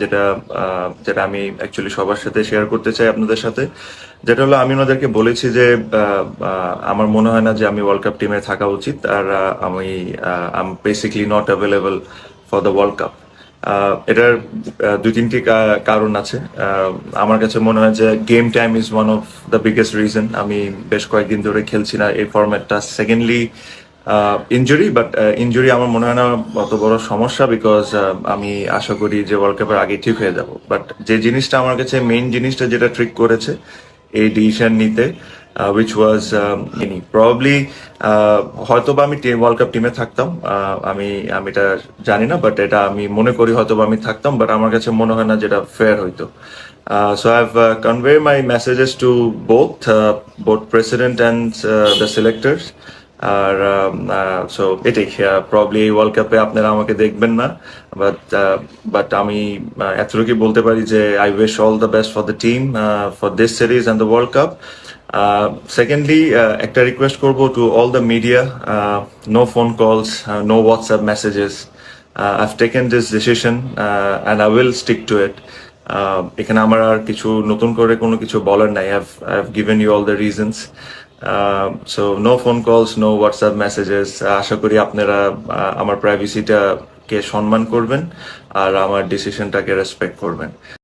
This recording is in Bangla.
যেটা যেটা আমি অ্যাকচুয়ালি সবার সাথে শেয়ার করতে চাই আপনাদের সাথে। যেটা হলো, আমি ওনাদেরকে বলেছি যে আমার মনে হয় না যে আমি ওয়ার্ল্ড কাপ টিমে থাকা উচিত, আর আমি I am basically not available for the world cup এটার দুই তিনটি কারণ আছে। আমার কাছে মনে হয় যে game time is one of the biggest reason আমি বেশ কয়েকদিন ধরে খেলছি না, এই ফরম্যাটটা সেকেন্ডলি ইনজুরি বাট ইনজুরি আমার মনে হয় না অত বড় সমস্যা বিকজ আমি আশা করি যে ওয়ার্ল্ড কাপের আগে ঠিক হয়ে যাব। বাট যে জিনিসটা আমার কাছে মেইন জিনিসটা যেটা ট্রিক করেছে এই ডিসিশন নিতে উইচ ওয়াজ এনি প্রবাবলি হয়তো বা আমি ওয়ার্ল্ড কাপ টিমে থাকতাম আমি আমি এটা জানি না বাট এটা আমি মনে করি হয়তো বা আমি থাকতাম বাট আমার কাছে মনে হয় না যেটা ফেয়ার হইতো। So I have convey my messages to both both president and the selectors R so এটাই প্রবলি এই ওয়ার্ল্ড কাপে আপনারা আমাকে দেখবেন না বাট বাট আমি আহ, এতটুকুই বলতে পারি যে I wish all the best for the team for this series and the world cup secondly একটা রিকোয়েস্ট করব to all the media no phone calls no WhatsApp messages this decision uh, and I will stick to it. Uh, এখানে আমার আর কিছু নতুন করে কোনো কিছু বলার নাই। I have given you all the reasons so no phone calls no WhatsApp messages আশা করি আপনারা আমার প্রাইভেসিটাকে সম্মান করবেন আর আমার ডিসিশনটাকে রেসপেক্ট করবেন।